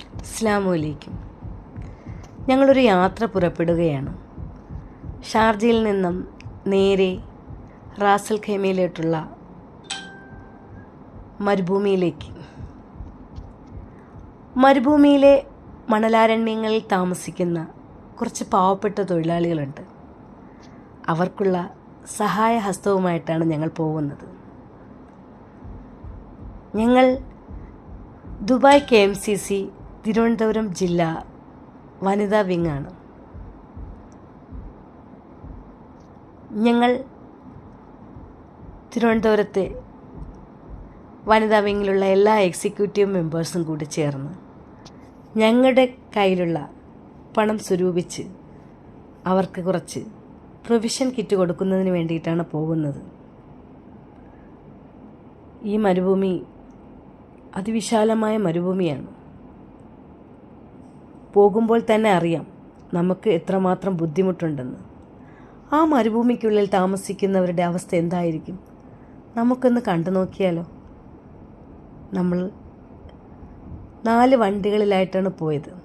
അസ്ലാമലൈക്കും ഞങ്ങളൊരു യാത്ര പുറപ്പെടുകയാണ്. ഷാർജയിൽ നിന്നും നേരെ റാസൽ ഖൈമയിലോട്ടുള്ള മരുഭൂമിയിലേക്ക്. മരുഭൂമിയിലെ മണലാരണ്യങ്ങളിൽ താമസിക്കുന്ന കുറച്ച് പാവപ്പെട്ട തൊഴിലാളികളുണ്ട്. അവർക്കുള്ള സഹായ ഹസ്തവുമായിട്ടാണ് ഞങ്ങൾ പോകുന്നത്. ഞങ്ങൾ Dubai K M C C Thiruvananthapuram ജില്ല വനിതാ വിങ്ങാണ് ഞങ്ങൾ തിരുവനന്തപുരത്തെ വനിതാ വിങ്ങിലുള്ള എല്ലാ എക്സിക്യൂട്ടീവ് മെമ്പേഴ്സും കൂടി ചേർന്ന് ഞങ്ങളുടെ കയ്യിലുള്ള പണം സ്വരൂപിച്ച് അവർക്ക് കുറച്ച് പ്രൊവിഷൻ കിറ്റ് കൊടുക്കുന്നതിന് വേണ്ടിയിട്ടാണ് പോകുന്നത്. ഈ മരുഭൂമി അതിവിശാലമായ മരുഭൂമിയാണ്. പോകുമ്പോൾ തന്നെ അറിയാം നമുക്ക് എത്രമാത്രം ബുദ്ധിമുട്ടുണ്ടെന്ന്. ആ മരുഭൂമിക്കുള്ളിൽ താമസിക്കുന്നവരുടെ അവസ്ഥ എന്തായിരിക്കും? നമുക്കൊന്ന് കണ്ടു നോക്കിയാലോ? നമ്മൾ നാല് വണ്ടികളിലായിട്ടാണ് പോയത്.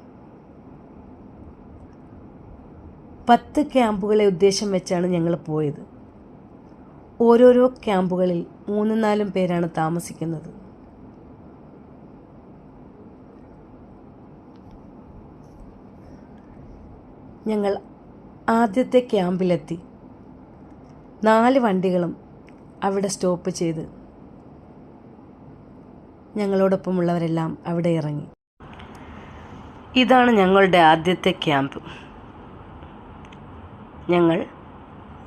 പത്ത് ക്യാമ്പുകളെ ഉദ്ദേശം വെച്ചാണ് ഞങ്ങൾ പോയത്. ഓരോരോ ക്യാമ്പുകളിൽ മൂന്നും നാലും പേരാണ് താമസിക്കുന്നത്. ഞങ്ങൾ ആദ്യത്തെ ക്യാമ്പിലെത്തി. നാല് വണ്ടികളും അവിടെ സ്റ്റോപ്പ് ചെയ്ത് ഞങ്ങളോടൊപ്പമുള്ളവരെല്ലാം അവിടെ ഇറങ്ങി. ഇതാണ് ഞങ്ങളുടെ ആദ്യത്തെ ക്യാമ്പ്. ഞങ്ങൾ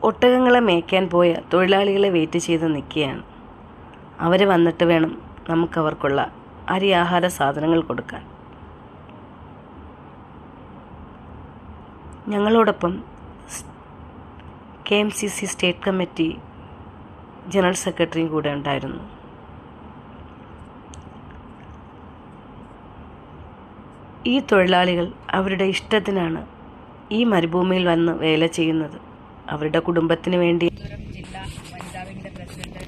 ഒട്ടകങ്ങളെ മേയ്ക്കാൻ പോയ തൊഴിലാളികളെ വെയിറ്റ് ചെയ്ത് നിൽക്കുകയാണ്. അവർ വന്നിട്ട് വേണം നമുക്കവർക്കുള്ള അരി ആഹാര സാധനങ്ങൾ കൊടുക്കാൻ. ഞങ്ങളോടൊപ്പം K M C C state committee general സെക്രട്ടറിയും കൂടെ ഉണ്ടായിരുന്നു. ഈ തൊഴിലാളികൾ അവരുടെ ഇഷ്ടത്തിനാണ് ഈ മരുഭൂമിയിൽ വന്ന് വേല ചെയ്യുന്നത്. അവരുടെ കുടുംബത്തിന് വേണ്ടി ജില്ലാ വനിതാ വിങ്ങിന്റെ പ്രസിഡന്റ്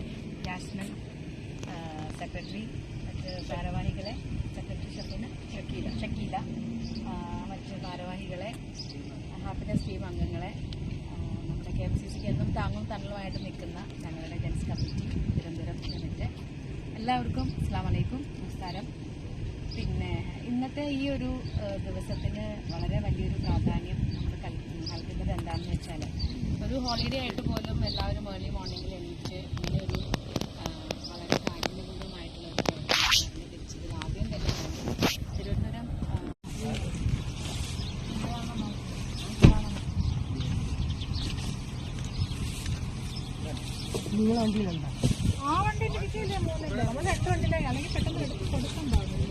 ജാസ്മിൻ ആ, സെക്രട്ടറി മറ്റ് ഭാരവാഹികളെ സെക്രട്ടറി ഷഫീന ഷക്കീല ഷക്കീല ആ, മറ്റ് ഭാരവാഹികളെ ഹാപ്പിനെസ് ടീം അംഗങ്ങളെ നമ്മുടെ കെ എം സി സിക്ക് എന്നും താങ്ങും തണലുമായിട്ട് നിൽക്കുന്ന ഞങ്ങളുടെ ജൻസ് കമ്മിറ്റി തിരുവനന്തപുരം എല്ലാവർക്കും അസ്സാം വലൈക്കും നമസ്കാരം. പിന്നെ ഇന്നത്തെ ഈ ഒരു ദിവസത്തിന് വളരെ വലിയൊരു പ്രാധാന്യം നമ്മൾ നൽകുന്നത് എന്താണെന്ന് വെച്ചാൽ ഒരു ഹോളിഡേ ആയിട്ട് പോലും എല്ലാവരും ഏർലി മോർണിംഗിൽ എണീറ്റ് ഇങ്ങനെ ഒരു ആ, വളരെ കാഠിന്യപൂർണമായിട്ടുള്ള ഒരു പ്രവർത്തനം തിരിച്ചതിൽ ആദ്യം തന്നെ ഞാൻ തിരുവനന്തപുരം ആ, ഈ- എന്താണെന്നോ? എന്താണെന്നോ? ആ വണ്ടിയിൽ ഇരിക്കില്ലേ മൂന്നില്ല നമ്മൾ എട്ട് വണ്ടിയിലായി അല്ലെങ്കിൽ പെട്ടെന്ന് എടുത്ത് കൊടുക്കാൻ പാടില്ല.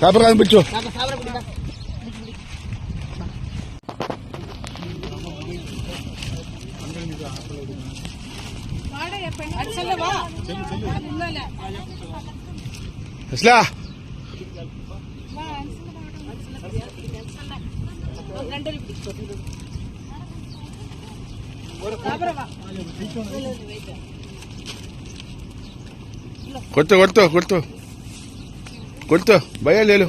സാബർ അത് പിടിച്ചോ? അടിച്ചല്ലേ വാ. ഇന്നല്ല اسلحة కొట్టు కొట్టు కొట్టు. కొట్టు భయం లేదు.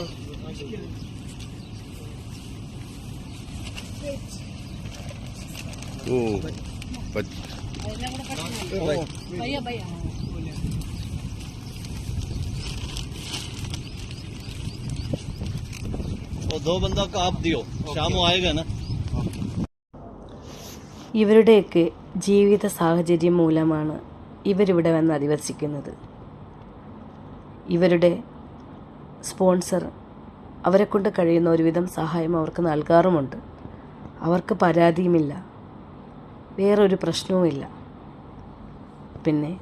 ఓ భయ్యా భయ్యా और दो बंदा का आप दियो शाम को आएगा ना ഇവരുടെയൊക്കെ ജീവിത സാഹചര്യം മൂലമാണ് ഇവരിവിടെ വന്ന് അധിവസിക്കുന്നത് ഇവരുടെ സ്പോൺസർ അവരെക്കൊണ്ട് കഴിയുന്ന ഒരുവിധം സഹായം അവർക്ക് നൽകാറുമുണ്ട് അവർക്ക് പരാതിയുമില്ല വേറൊരു പ്രശ്നവുമില്ല പിന്നെ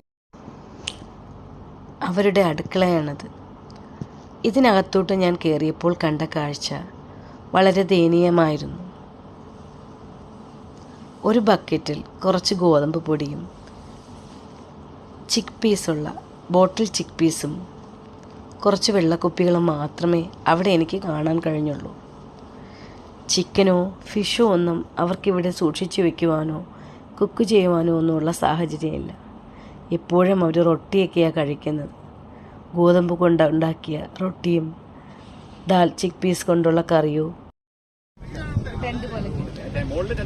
അവരുടെ അടുക്കളയാണത് ഇതിനകത്തോട്ട് ഞാൻ കയറിയപ്പോൾ കണ്ട കാഴ്ച വളരെ ദയനീയമായിരുന്നു. ഒരു ബക്കറ്റിൽ കുറച്ച് ഗോതമ്പ് പൊടിയും ചിക്ക് പീസുള്ള ബോട്ടിൽ ചിക്ക് പീസും കുറച്ച് വെള്ളക്കുപ്പികളും മാത്രമേ അവിടെ എനിക്ക് കാണാൻ കഴിഞ്ഞുള്ളൂ. ചിക്കനോ ഫിഷോ ഒന്നും അവർക്കിവിടെ സൂക്ഷിച്ചു വെക്കുവാനോ കുക്ക് ചെയ്യുവാനോ ഒന്നുമുള്ള സാഹചര്യമില്ല. എപ്പോഴും അവർ റൊട്ടിയൊക്കെയാണ് കഴിക്കുന്നത്. ഗോതമ്പ് കൊണ്ട് ഉണ്ടാക്കിയ റൊട്ടിയും ദാൽ ചിക്ക് പീസ് കൊണ്ടുള്ള കറിയോ.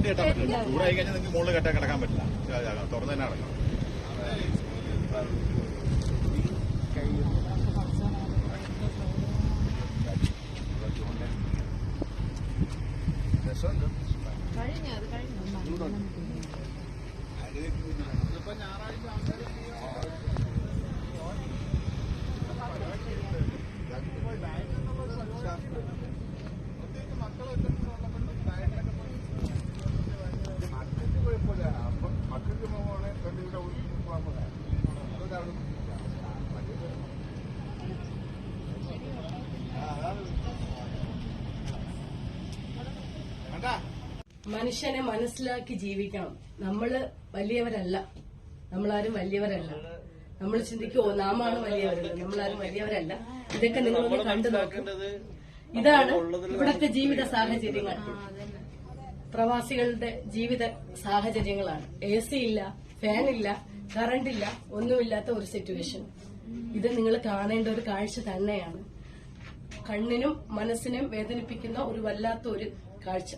കെട്ടാൻ പറ്റില്ല കഴിഞ്ഞാൽ നിങ്ങൾക്ക് കെട്ടാൻ കിടക്കാൻ പറ്റില്ല. തുറന്നു തന്നെ നടക്കണം മനുഷ്യനെ മനസ്സിലാക്കി ജീവിക്കണം. നമ്മൾ വലിയവരല്ല. നമ്മളാരും വലിയവരല്ല. നമ്മൾ ചിന്തിക്കുമോ നാമാണ് വലിയവരല്ല നമ്മളാരും വലിയവരല്ല. ഇതൊക്കെ നിങ്ങളൊന്ന് കണ്ടു നോക്കും. ഇതാണ് ഇവിടത്തെ ജീവിത സാഹചര്യങ്ങൾ. പ്രവാസികളുടെ ജീവിത സാഹചര്യങ്ങളാണ്. എ സി ഇല്ല ഫാൻ ഇല്ല കറണ്ട് ഇല്ല ഒന്നുമില്ലാത്ത ഒരു സിറ്റുവേഷൻ ഇത് നിങ്ങൾ കാണേണ്ട ഒരു കാഴ്ച തന്നെയാണ്. കണ്ണിനും മനസ്സിനും വേദനിപ്പിക്കുന്ന ഒരു വല്ലാത്ത ഒരു കാഴ്ച.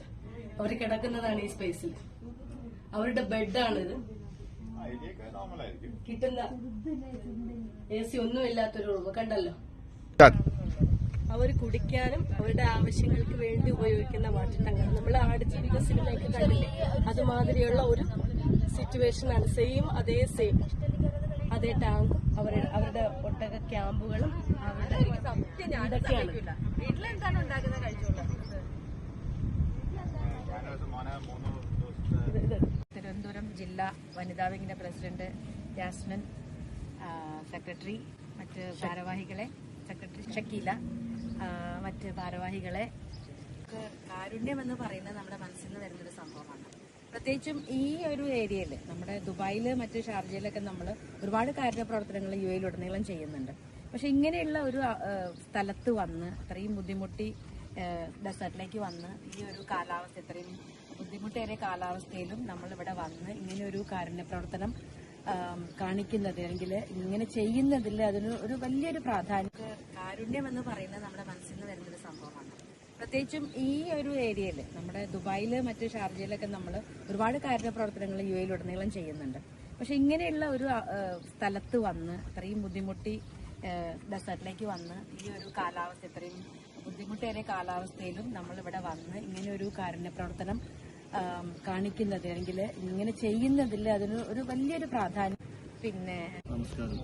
അവർ കിടക്കുന്നതാണ് ഈ സ്പേസിൽ അവരുടെ ബെഡാണിത് കിട്ടുന്ന എ സി ഒന്നും ഇല്ലാത്തൊരു റൂം കണ്ടല്ലോ? അവർ കുടിക്കാനും അവരുടെ ആവശ്യങ്ങൾക്ക് വേണ്ടി ഉപയോഗിക്കുന്ന വാട്ടർ ടാങ്ക് നമ്മൾ ആടുജീവിക സിനിമയൊക്കെ കണ്ടില്ലേ? അതുമാതിരിയുള്ള ഒരു സിറ്റുവേഷൻ ആണ്. സെയിം അതേ സെയിം അതേ ടാങ്ക് അവരുടെ അവരുടെ ഒട്ടക ക്യാമ്പുകളും അവരുടെ ഇതൊക്കെയാണ്. വീട്ടിലെന്താണ് ഉണ്ടാക്കുന്നത് കഴിച്ചോളാം? തിരുവനന്തപുരം ജില്ലാ വനിതാ വിങ്ങിന്റെ പ്രസിഡന്റ് ജാസ്മിൻ സെക്രട്ടറി മറ്റ് ഭാരവാഹികളെ സെക്രട്ടറി ഷക്കീല മറ്റ് ഭാരവാഹികളെ. കാരുണ്യം എന്ന് പറയുന്നത് നമ്മുടെ മനസ്സിൽ നിന്ന് വരുന്നൊരു സംഭവമാണ്. പ്രത്യേകിച്ചും ഈ ഒരു ഏരിയയിൽ നമ്മുടെ ദുബായിൽ മറ്റ് ഷാർജയിലൊക്കെ നമ്മൾ ഒരുപാട് കാരുണ്യ പ്രവർത്തനങ്ങൾ യു എയിലുടനീളം ചെയ്യുന്നുണ്ട്. പക്ഷെ ഇങ്ങനെയുള്ള ഒരു സ്ഥലത്ത് വന്ന് അത്രയും ബുദ്ധിമുട്ടി ഡെസേർട്ടിലേക്ക് വന്ന് ഈ ഒരു കാലാവസ്ഥ ഇത്രയും ബുദ്ധിമുട്ടേറിയ കാലാവസ്ഥയിലും നമ്മൾ ഇവിടെ വന്ന് ഇങ്ങനെ ഒരു കാരുണ്യ പ്രവർത്തനം കാണിക്കുന്നത് അല്ലെങ്കിൽ ഇങ്ങനെ ചെയ്യുന്നതിൽ അതിന് ഒരു വലിയൊരു പ്രാധാന്യം കാരുണ്യം എന്ന് പറയുന്നത് നമ്മുടെ മനസ്സിൽ നിന്ന് വരുന്നൊരു സംഭവമാണ്. പ്രത്യേകിച്ചും ഈ ഒരു ഏരിയയിൽ നമ്മുടെ ദുബായിൽ മറ്റ് ഷാർജയിലൊക്കെ നമ്മൾ ഒരുപാട് കാരുണ്യ പ്രവർത്തനങ്ങൾ യു എയിൽ ഉടനീളം ചെയ്യുന്നുണ്ട്. പക്ഷെ ഇങ്ങനെയുള്ള ഒരു സ്ഥലത്ത് വന്ന് അത്രയും ബുദ്ധിമുട്ടി ഡെസേർട്ടിലേക്ക് വന്ന് ഈ ഒരു കാലാവസ്ഥ ഇത്രയും ബുദ്ധിമുട്ടേറിയ കാലാവസ്ഥയിലും നമ്മൾ ഇവിടെ വന്ന് ഇങ്ങനെ ഒരു കാരുണ്യ പ്രവർത്തനം കാണിക്കുന്നത് അല്ലെങ്കിൽ ഇങ്ങനെ ചെയ്യുന്നതിൽ അതിന് ഒരു വലിയൊരു പ്രാധാന്യം. പിന്നെ നമസ്കാരം.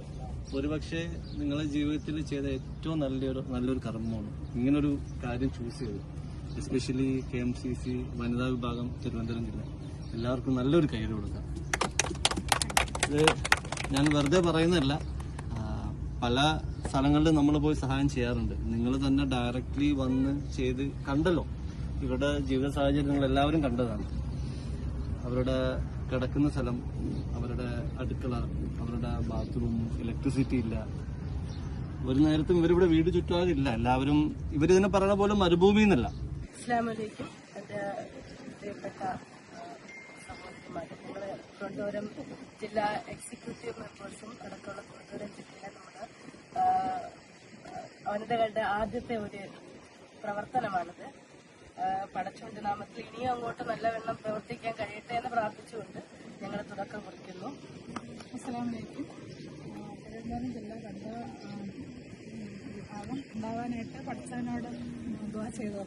ഒരുപക്ഷെ നിങ്ങളെ ജീവിതത്തിൽ ചെയ്ത ഏറ്റവും നല്ലൊരു നല്ലൊരു കർമ്മമാണ് ഇങ്ങനൊരു കാര്യം ചൂസ് ചെയ്തത്. Especially K M C C വനിതാ വിഭാഗം തിരുവനന്തപുരം ജില്ല. എല്ലാവർക്കും നല്ലൊരു കയ്യിൽ കൊടുക്കാം. ഇത് ഞാൻ വെറുതെ പറയുന്നതല്ല. പല സ്ഥലങ്ങളിൽ നമ്മൾ പോയി സഹായം ചെയ്യാറുണ്ട്. നിങ്ങൾ തന്നെ ഡയറക്റ്റ്ലി വന്ന് ചെയ്ത് കണ്ടല്ലോ. ഇവരുടെ ജീവിത സാഹചര്യം നിങ്ങൾ എല്ലാവരും കണ്ടതാണ്. അവരുടെ കിടക്കുന്ന സ്ഥലം അവരുടെ അടുക്കള അവരുടെ ബാത്റൂം ഇലക്ട്രിസിറ്റി ഇല്ല. ഒരു നേരത്തും ഇവരിവിടെ വീട് ചുറ്റാതില്ല എല്ലാവരും ഇവർ ഇതിനെ പറയുന്ന പോലെ മരുഭൂമി എന്നല്ല. ജില്ലാ എക്സിക്യൂട്ടീവ് മെമ്പേഴ്സും അടക്കമുള്ള തിരുവനന്തപുരം ജില്ലയിലെ നമ്മുടെ വനിതകളുടെ ആദ്യത്തെ ഒരു പ്രവർത്തനമാണിത്. പടച്ചോന്റെ നാമത്തിൽ ഇനിയും അങ്ങോട്ട് നല്ലവണ്ണം പ്രവർത്തിക്കാൻ കഴിയട്ടെ എന്ന് പ്രാർത്ഥിച്ചുകൊണ്ട് ഞങ്ങൾ തുടക്കം കുറിക്കുന്നു. അസ്സലാമലൈക്കും തിരുവനന്തപുരം ജില്ല കണ്ട വിഭാഗം ഉണ്ടാവാനായിട്ട് പഠിച്ചവനോട് ദുവാ ചെയ്തു.